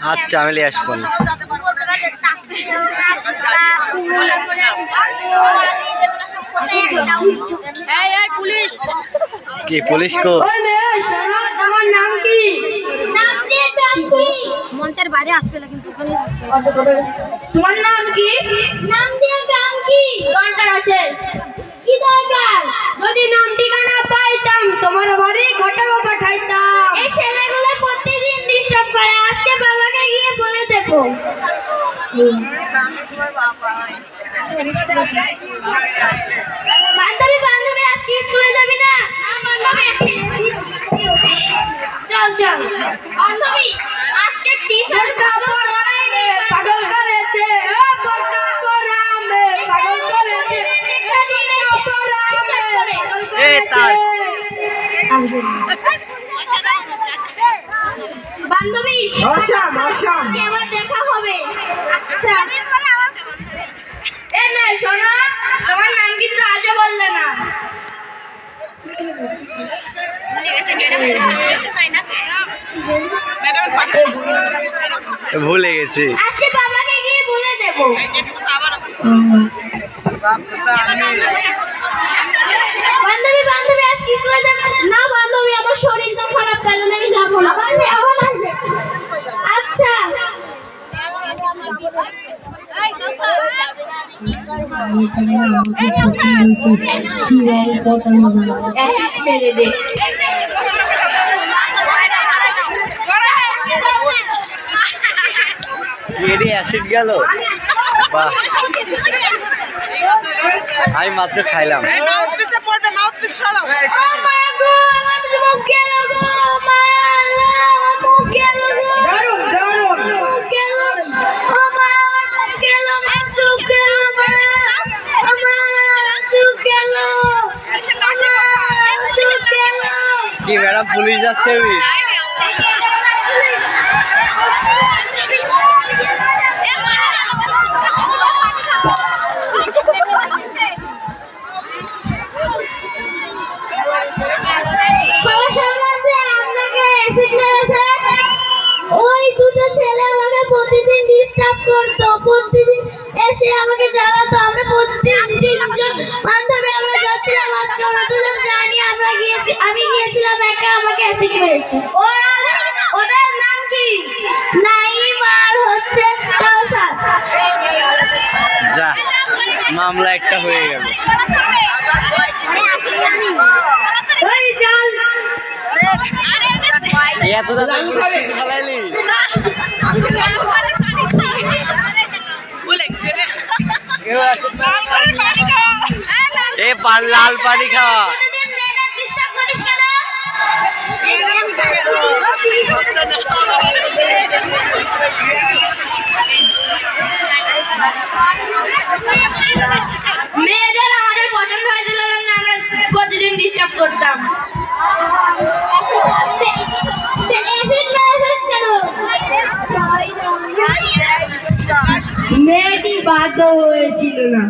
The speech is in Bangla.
আচ্ছা আমি লিয়ে আসব। না। এই এই পুলিশ। কি পুলিশ কো? ওই মেয়ে শোনো তোমার নাম কি? মঞ্চের বাইরে আসবে না কিন্তু তোমার নাম কি? নাম দিয়ে কি? দরকার আছে। কি দরকার? যদি নাম ঠিকানা পাইতাম তোমার বাড়ি ঘটনা বান্ধবী বান্ধবী আজকে স্কুলে যাবি না বান্ধবী চল চল বান্ধবী আজকে টি কাপড় পাগল করেছে পাগল করেছে কাপড় পরামে, পাগল এই তাই। করেছে। বান্ধবী এবার দেখা হবে। আচ্ছা এ মেয়ে শোনো তোমার নাম কিন্তু আজও বললে না। ভুলে গেছি। আজকে বাবাকে গিয়ে বলে দেবো। বান্ধবী। বান্ধবী আজকে স্কুলে না বান্ধবী আমার শরীরটা খারাপ তাই জন্য আমি যাব না বান্ধবী এখন আসবে আচ্ছা ছেড়ে দে এডি অ্যাসিড গেল? বাহ। আমি মাত্র খাইলাম। মাউথ পিসে পড়বে মাউথ পিস সরাও ম্যাডাম পুলিশ যাচ্ছে প্রতিদিন ডিস্টার্ব করতো, প্রতিদিন এসে আমাকে জ্বালাতো। আমরা প্রতিদিন তিনজন বান্ধবী আমরা যাচ্ছিলাম আজকে আমরা আমরা গিয়েছি আমি গিয়েছিলাম একা আমাকে অ্যাসিড মেরেছে। ওরা ওদের নাম কি? নাইম আর হচ্ছে কাউসার যা মামলা একটা হয়ে গেল। এত দাদা ফেলাইলি এ লাল পানি খাওয়া। মেয়েদের আমাদের পছন্দ হয়েছিল আমরা প্রতিদিন ডিস্টার্ব করতাম। মেয়েটি বাধ্য হয়েছিল না।